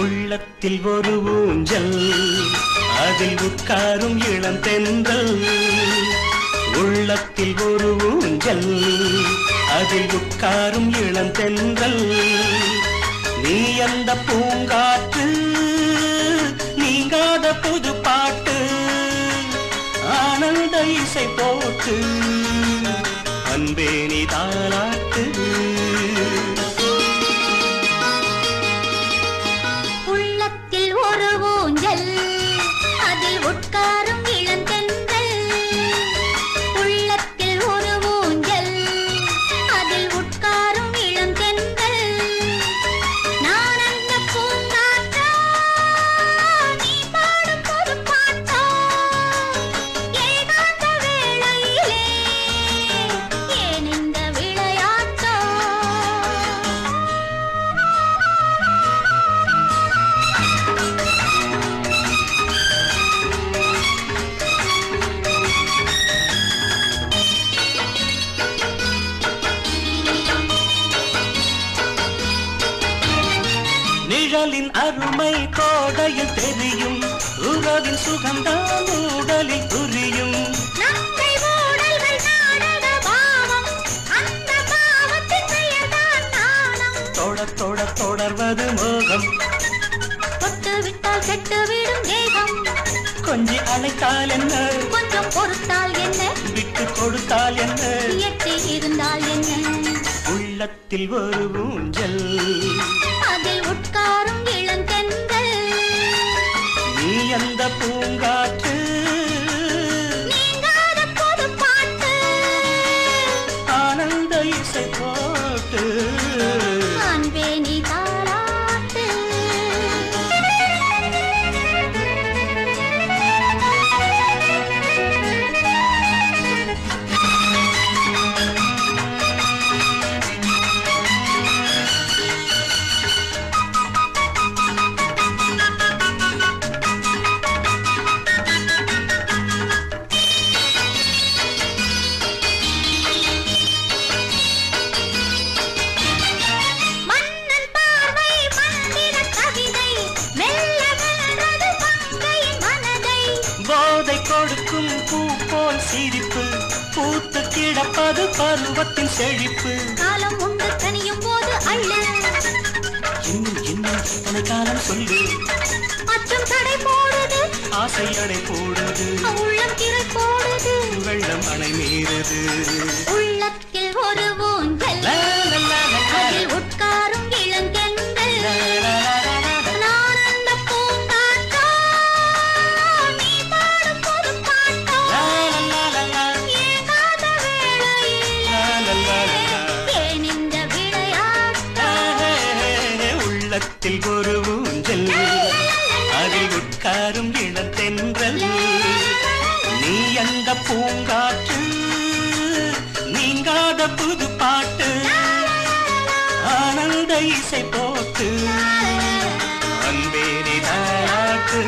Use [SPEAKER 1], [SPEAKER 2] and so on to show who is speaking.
[SPEAKER 1] உள்ளத்தில் ஒரு ஊஞ்சல் அதில் உட்காரும் இளம் தென்றல். உள்ளத்தில் ஒரு ஊஞ்சல் அதில் உட்காரும் இளம் தென்றல். நீ அந்த பூங்காற்று நீங்காத புது பாட்டு ஆனந்த இசை போட்டு. அன்பே நீ தாளாட்டு
[SPEAKER 2] உட்காரும்
[SPEAKER 1] நிழலின் அருமை கோடையில் தெரியும். உறவின் சுகம்தான் உடலில் புரியும். தொட தொட தொடர்வது மோகம்.
[SPEAKER 2] தொட்டு விட்டால் கெட்டுவிடும் தேகம்.
[SPEAKER 1] கொஞ்சி அழைத்தால் என்ன?
[SPEAKER 2] கொஞ்சம் பொறுத்தால் என்ன?
[SPEAKER 1] விட்டு கொடுத்தால் என்ன?
[SPEAKER 2] எட்டி இருந்தால் என்ன?
[SPEAKER 1] உள்ளத்தில் ஒரு ஊஞ்சல்.
[SPEAKER 2] அதில் உட்காரும்
[SPEAKER 1] ஆனந்த இசை போதை கொடுக்கும் பூ போல் சிரிப்பு பூத்து கிடப்பது பருவத்தின் செழிப்பு.
[SPEAKER 2] காலம் உண்டு கனியும் போது அள்ளு.
[SPEAKER 1] இன்னும் இன்னும் எத்தனை காலம் சொல்லு.
[SPEAKER 2] அச்சம் தடை போடுது.
[SPEAKER 1] ஆசை அடை போடுது. உள்ளத்தில் ஒரு ஊஞ்சல். அதில் உட்காரும் இளத்தென்றல் நீ அந்த பூங்காற்று நீங்காத புது பாட்டு ஆனந்த இசை போட்டு அன்பேரி தாராட்டு